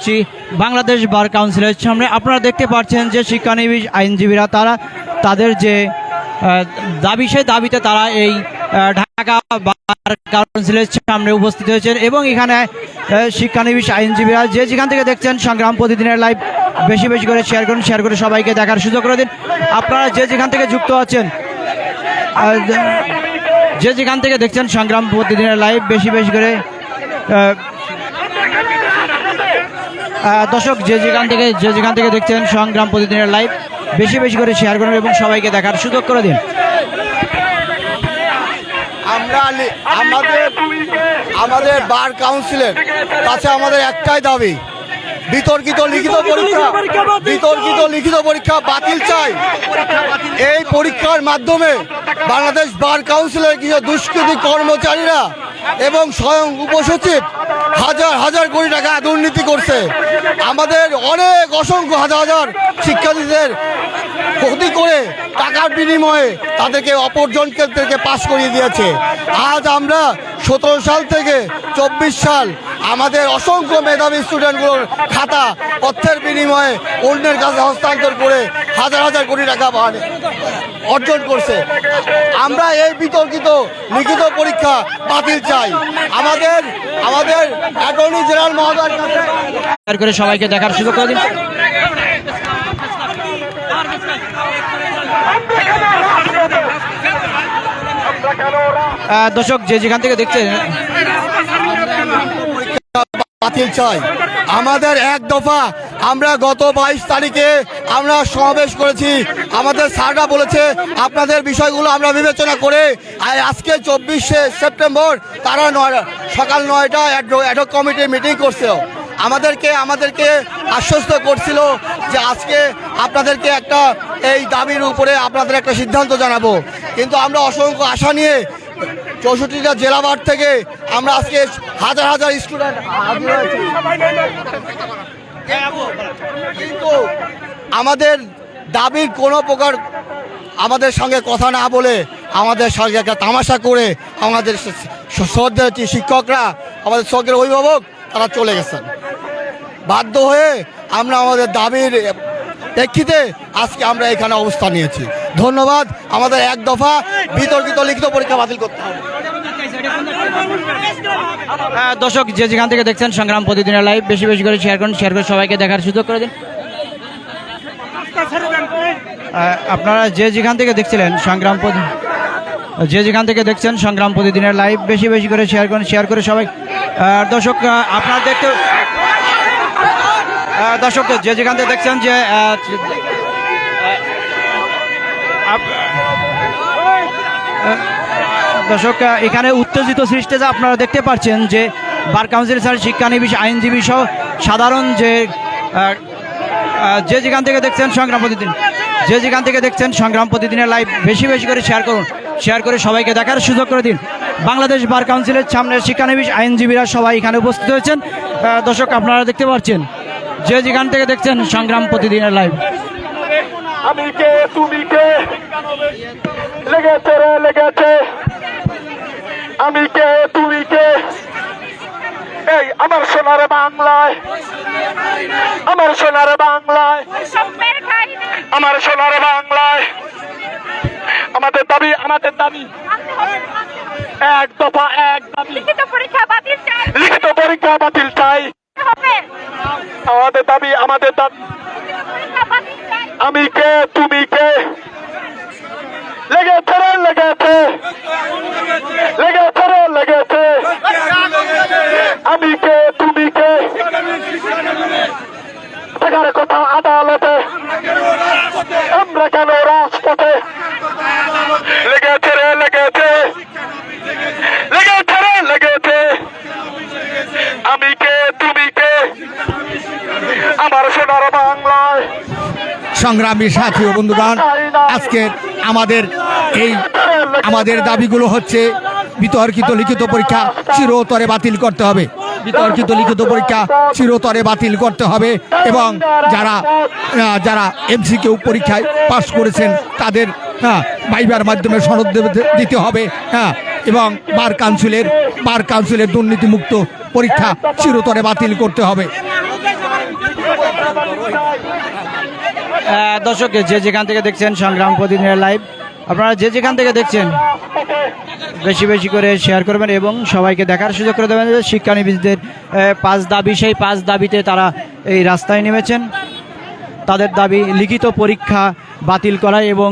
করছি। বাংলাদেশ বার কাউন্সিলের সামনে আপনারা দেখতে পাচ্ছেন যে শিক্ষানবিশ আইনজীবীরা তারা, তাদের যে দাবি, সেই দাবিতে তারা এই ঢাকা বার কাউন্সিলের সামনে উপস্থিত হয়েছেন এবং এখানে শিক্ষানবিশ আইনজীবীরা যে যেখান থেকে দেখছেন সংগ্রাম প্রতিদিনের লাইভ বেশি বেশি করে শেয়ার করুন শেয়ার করে সবাইকে দেখার সুযোগ করে দিন। আপনারা যে যেখান থেকে যুক্ত আছেন যে যেখান থেকে দেখছেন সংগ্রাম প্রতিদিনের লাইভ বেশি বেশি করে দর্শক, যে যেখান থেকে, যে যেখান থেকে দেখছেন সংগ্রাম প্রতিদিনের লাইভ বেশি বেশি করে শেয়ার করুন এবং সবাইকে দেখার সুযোগ করে দিন। আমরা আমাদের আমাদের বার কাউন্সিলের কাছে আমাদের একটাই দাবি, বিতর্কিত লিখিত পরীক্ষা, বিতর্কিত লিখিত পরীক্ষা বাতিল চাই। এই পরীক্ষার মাধ্যমে বাংলাদেশ বার কাউন্সিলের কিছু দুষ্কৃতি কর্মচারীরা এবং স্বয়ং উপসচিব হাজার হাজার কোটি টাকা দুর্নীতি করছে। আমাদের অনেক অসংখ্য হাজার হাজার শিক্ষার্থীদের ক্ষতি করে টাকার বিনিময়ে তাদেরকে অপরজনকে থেকে পাশ করিয়ে দিয়েছে। আজ আমরা সতেরো সাল থেকে চব্বিশ সাল আমাদের অসংখ্য মেধাবী স্টুডেন্টগুলোর খাতা অর্থের বিনিময়ে অন্যের কাছে হস্তান্তর করে হাজার হাজার কোটি টাকা বাড়ে- অর্জন করছে। আমরা এই বিতর্কিত লিখিত পরীক্ষা বাতিল চাই। আমাদের আমাদের অ্যাটর্নি জেনারেল মহোদয়ের কাছে করে সবাইকে দেখার সুযোগ করে দিন। দর্শক যে যেখান থেকে দেখছেন বাতিল চাই। আমাদের এক দফা আমরা গত বাইশ তারিখে আমরা সমাবেশ করেছি। আমাদের স্যাররা বলেছে, আপনাদের বিষয়গুলো আমরা বিবেচনা করে আজকে চব্বিশে সেপ্টেম্বর তারা নয়, সকাল নয়টা অ্যাডক কমিটির মিটিং করছে। আমাদেরকে আমাদেরকে আশ্বস্ত করছিল যে আজকে আপনাদেরকে একটা এই দাবির উপরে আপনাদের একটা সিদ্ধান্ত জানাব। কিন্তু আমরা অসংখ্য আশা নিয়ে চৌষট্টিটা জেলাবার থেকে আমরা আজকে হাজার হাজার স্টুডেন্ট আমাদের দাবির কোনো প্রকার আমাদের সঙ্গে কথা না বলে আমাদের সঙ্গে একটা তামাশা করে আমাদের শ্রদ্ধের যে শিক্ষকরা, আমাদের শ্রদ্ধের অভিভাবক, তারা চলে গেছেন। বাধ্য হয়ে আমরা আমাদের দাবির প্রেক্ষিতে আজকে আমরা এখানে অবস্থান নিয়েছি। ধন্যবাদ। আমাদের এক দফা বিতর্কিত লিখিত পরীক্ষা বাতিল করতে হবে। দর্শক যে যেখান থেকে দেখছেন সংগ্রাম প্রতিদিনের লাইভ বেশি বেশি করে শেয়ার করুন শেয়ার করে সবাইকে দেখার সুযোগ করে দিন। আপনারা যে যেখান থেকে দেখছিলেন সংগ্রাম যে যেখান থেকে দেখছেন সংগ্রাম প্রতিদিনের লাইভ বেশি বেশি করে শেয়ার করুন শেয়ার করে সবাই আহ, দর্শক আপনারা দেখতে দর্শক যে যেখান থেকে দেখছেন যে দর্শক এখানে উত্তেজিত সৃষ্টি যে আপনারা দেখতে পাচ্ছেন যে বার কাউন্সিল স্যার, শিক্ষানবিশ, আইনজীবী সহ সাধারণ যে যে যেখান থেকে দেখছেন সংগ্রাম প্রতিদিন, যে যেখান থেকে দেখছেন সংগ্রাম প্রতিদিনের লাইভ বেশি বেশি করে শেয়ার করুন শেয়ার করে সবাইকে দেখার সুযোগ করে দিন। বাংলাদেশ বার কাউন্সিলের সামনে শিক্ষানবিশ, আইনজীবীরা সবাই এখানে উপস্থিত হয়েছেন। দর্শক, আপনারা দেখতে পাচ্ছেন যে যেখান থেকে দেখছেন সংগ্রাম প্রতিদিনের লাইভ আমি কে তুমি কে লেগেছে রে, লেগেছে। আমি কে, তুমি কে? এই, আমার সোনার বাংলায়। আমার সোনার বাংলায়। আমার সোনার বাংলায়। আমাদের দাবি আমাদের দাবি। এক দফা, এক দাবি। লিখিত পরীক্ষা বাতিল চাই। লিখিত পরীক্ষা বাতিল চাই আমাদের দাবি আমাদের দাবি। আমি কে, তুমি কে লেগেছে রে লেগেছে লেগেছে রে লেগেছে আমি কে তুমি কে সেখানে কোথাও আদালতে আমরা কেন রাজপথে লেগেছে রে লেগেছে লেগেছে রে লেগেছে আমি কে তুমি কে আমার সোনার বাংলায় সংগ্রামী সাথী ও বন্ধুগণ, আজকে আমাদের এই আমাদের দাবিগুলো হচ্ছে বিতর্কিত লিখিত পরীক্ষা চিরতরে বাতিল করতে হবে। বিতর্কিত লিখিত পরীক্ষা চিরতরে বাতিল করতে হবে এবং যারা যারা এমসিকিউ পরীক্ষায় পাশ করেছেন, তাদের হ্যাঁ ভাইবার মাধ্যমে সনদ দিতে হবে হ্যাঁ এবং বার কাউন্সিলের বার কাউন্সিলের দুর্নীতিমুক্ত পরীক্ষা চিরতরে বাতিল করতে হবে। দর্শক যে যেখান থেকে দেখছেন সংগ্রাম প্রতিদিনের লাইভ আপনারা যে যেখান থেকে দেখছেন বেশি বেশি করে শেয়ার করবেন এবং সবাইকে দেখার সুযোগ করে দেবেন আহ, পাঁচ দাবি সেই পাঁচ দাবিতে তারা এই রাস্তায় নেমেছেন। তাদের দাবি লিখিত পরীক্ষা বাতিল করা এবং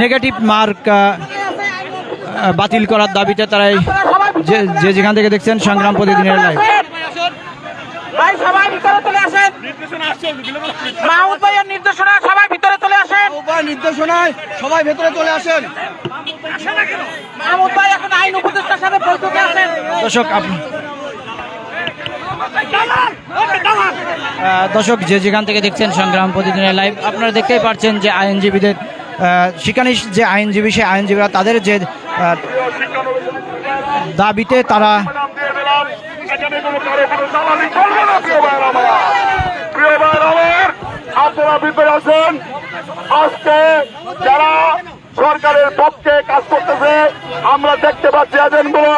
নেগেটিভ মার্ক বাতিল করার দাবিতে তারা যে যেখান থেকে দেখছেন সংগ্রাম প্রতিদিনের লাইভ ভাই সবাই ভিতরে চলে আসেন মাহমুদ ভাইয়ের নির্দেশনা সবাই ভিতরে চলে আসেন। নির্দেশনায় সবাই ভেতরে চলে আসেন। মাহমুদ ভাই এখন আইন উপদেষ্টার সাথে বৈঠকে আছেন। দর্শক আপ- আহ, দর্শক যে যেখান থেকে দেখছেন সংগ্রাম প্রতিদিনের লাইভ আপনারা দেখতেই পাচ্ছেন যে আইনজীবীদের শিকানিশ যে আইনজীবী সেই আইনজীবীরা তাদের যে দাবিতে তারা আপনারা ভিতরে আছেন। আজকে যারা সরকারের পক্ষে কাজ করতেছে, আমরা দেখতে পাচ্ছি এজেন্টগুলো।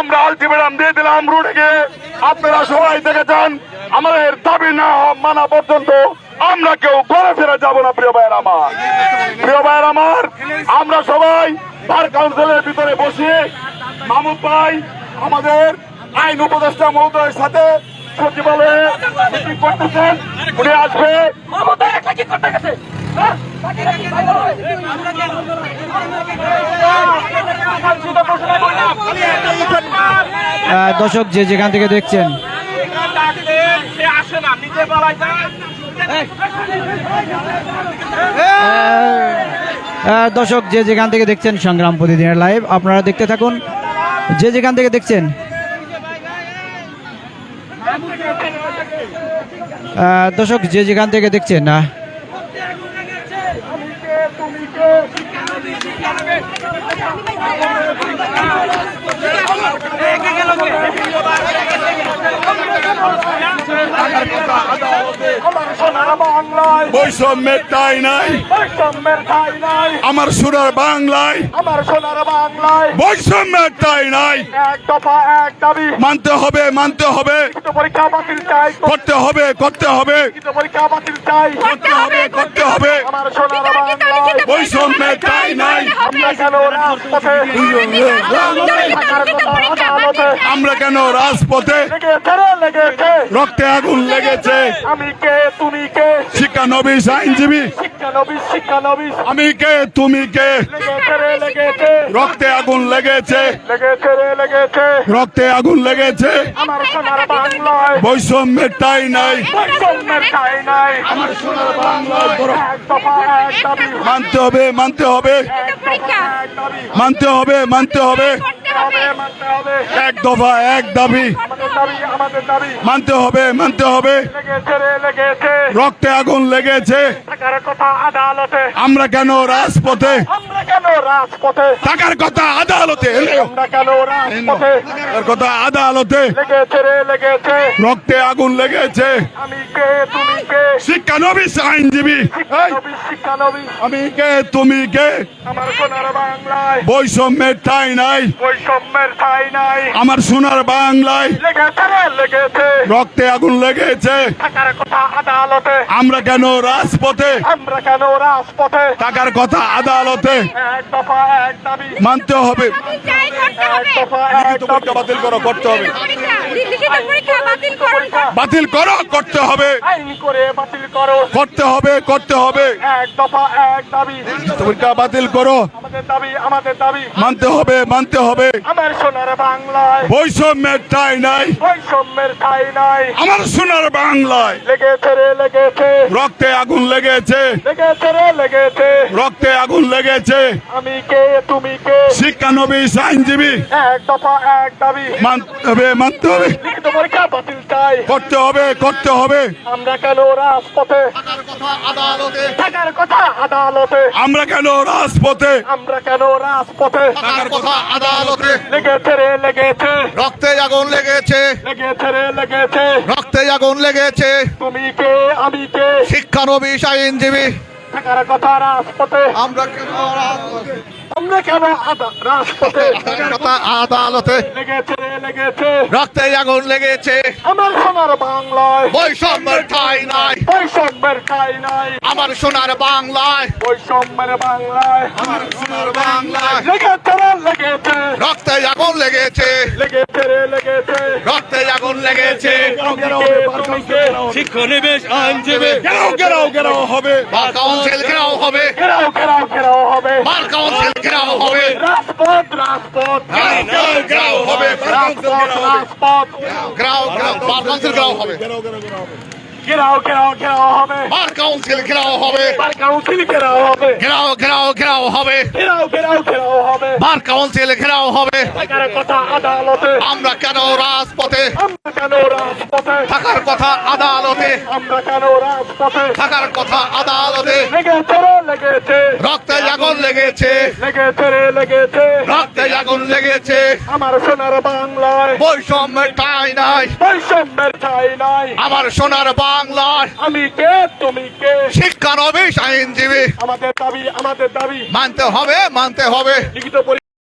আমরা আলটিমেটাম দিয়ে দিলাম রুটে গিয়ে আপনারা সবাই দেখেছেন, আমাদের দাবি না মানা পর্যন্ত আমরা কেউ ঘরে ফেরা যাব না, প্রিয় ভাইয়ের আমার। প্রিয় ভাইয়ের আমার, আমরা সবাই বার কাউন্সিলের ভিতরে বসে মামুদ ভাই, আমাদের আইন উপদেষ্টা মহোদয়ের সাথে সচিবালয়ে মিটিং করতেছেন। উনি আসবে। দর্শক যে যেখান থেকে দেখছেন সে আসে না নিজে বলাই যায় আহ, দর্শক যে যেখান থেকে দেখছেন সংগ্রাম প্রতিদিনের লাইভ আপনারা দেখতে থাকুন। যে যেখান থেকে দেখছেন দর্শক যে যেখান থেকে দেখছেন না বৈষম্যের ঠাই নাই বৈষম্যের ঠাই নাই আমার সোনার বাংলায় আমার সোনার বাংলায় বৈষম্যের ঠাই নাই এক দফা এক দাবি মানতে হবে মানতে হবে লিখিত পরীক্ষা বাতিল চাই করতে হবে করতে হবে লিখিত পরীক্ষা বাতিল চাই করতে হবে করতে হবে আমার সোনার বাংলায় বৈষম্যের ঠাই নাই আমরা কেন রাজপথে আমরা কেন রাজপথে রক্তে আগুন লেগেছে? আমি কে তুমি কে শিক্ষা নবীশ আইনজীবী। আমি কে? তুমি কে? রক্তে আগুন লেগেছে। রক্তে আগুন লেগেছে। বৈষম্যের ঠাই নাই। মানতে হবে মানতে হবে। মানতে হবে মানতে হবে। এক দফা এক দাবি। আমাদের দাবি আমাদের দাবি। মানতে হবে মানতে হবে। রক্তে আগুন লেগেছে। থাকার কথা আদালতে। আমরা কেন রাজপথে? কেন রাজপথে? টাকার কথা আদালতে। আমরা কেন রাজপথে? টাকার কথা আদালতে। লেগেছে রে লেগেছে। রক্তে আগুন লেগেছে। আমি কে তুমি কে? শিক্ষা আইনজীবী। নবী নবী আমি কে তুমি কে? আমার সোনার বাংলায়। বৈষম্যের ঠাই নাই। বৈষম্যের ঠাই নাই। আমার সোনার বাংলায়। লেগেছে রে লেগেছে। রক্তে আগুন লেগেছে। থাকার কথা আদালতে। আমরা কেন রাজপথে? আমরা কেন রাজপথে? টাকার কথা আদালতে। দাবি মানতে হবে। পরীক্ষা বাতিল করো করতে হবে। পরীক্ষা লিখিত পরীক্ষা বাতিল করো। করতে হবে। আইন করে বাতিল করো। করতে হবে করতে হবে। এক দফা এক দাবি। পরীক্ষা বাতিল করো। আমাদের দাবি আমাদের দাবি। মানতে হবে মানতে হবে। আমার সোনার বাংলায়। বৈষম্যের ঠাই নাই। বৈষম্যের ঠাই নাই। আমার সোনার বাংলায়। লেগেছে রে লেগেছে। রক্তে আগুন লেগেছে। লেগেছে রে লেগেছে। রক্তে আগুন লেগেছে। আমি কে তুমি কে? শিক্ষা নবিস আইনজীবী এক দফা এক দাবি। মানতে হবে মানতে হবে। লিখিত পরীক্ষা বাতিল চাই। করতে হবে করতে হবে। আমরা কেন রাজপথে? থাকার কথা আদালতে। আমরা কেন রাজপথে? আমরা কেন রাজপথে? টাকার কথা আদালতে। লেগেছে রে লেগেছে। রক্তে আগুন লেগেছে। লেগেছে রে লেগেছে। রক্তে আগুন লেগেছে। তুমি কে আমি কে? শিক্ষানবিশ আইনজীবী থাকার কথা রাজপথে আমরা কেন রাজপথে? আমরা কেন? রাজপথে আদালতে লেগেছে লেগেছে। রক্তে আগুন লেগেছে। আমার সোনার বাংলায়। বৈষম্যের ঠাই নাই। বৈষম্যের ঠাই নাই। আমার সোনার বাংলায়। বৈষম্যের বাংলায়। আমার সোনার বাংলায়। লেগেছে লেগেছে। রক্তে আগুন লেগেছে। লেগেছে রে, লেগেছে। রক্তে আগুন লেগেছে? শিক্ষানবিশ আইনজীবী। গেরাও গেরাও গেরাও হবে। বার কাউন্সিল ঘেরাও হবে। ঘেরাও ঘেরাও ঘেরাও হবে। বার কাউন্সিল ঘেরাও হবে। রাজপথ রাজপথ ঘেরাও হবে। ঘেরাও ঘেরাও হবে। ঘেরাও ঘেরাও ঘেরাও হবে। বার কাউন্সিল ঘেরাও হবে। বার কাউন্সিল ঘেরাও হবে। ঘেরাও ঘেরাও ঘেরাও হবে। ঘেরাও ঘেরাও ঘেরাও হবে। বার কাউন্সিল ঘেরাও হবে। থাকার কথা আদালতে। আমরা কেন রাজপথে? আমরা কেন রাজপথে? থাকার কথা আদালতে। আমরা কেন রাজপথে? থাকার কথা আদালতে। লেগেছে লেগেছে। রক্তে আগুন লেগেছে। লেগেছে লেগেছে। রক্তে আগুন লেগেছে। আমার সোনার বাংলায়। বৈষম্যের ঠাই নাই। বৈষম্যের ঠাই নাই। আমার সোনার বাংলায়। আমি কে? তুমি কে? শিক্ষা শিক্ষানবিশ আইনজীবী। আমাদের দাবি আমাদের দাবি। মানতে হবে মানতে হবে। লিখিত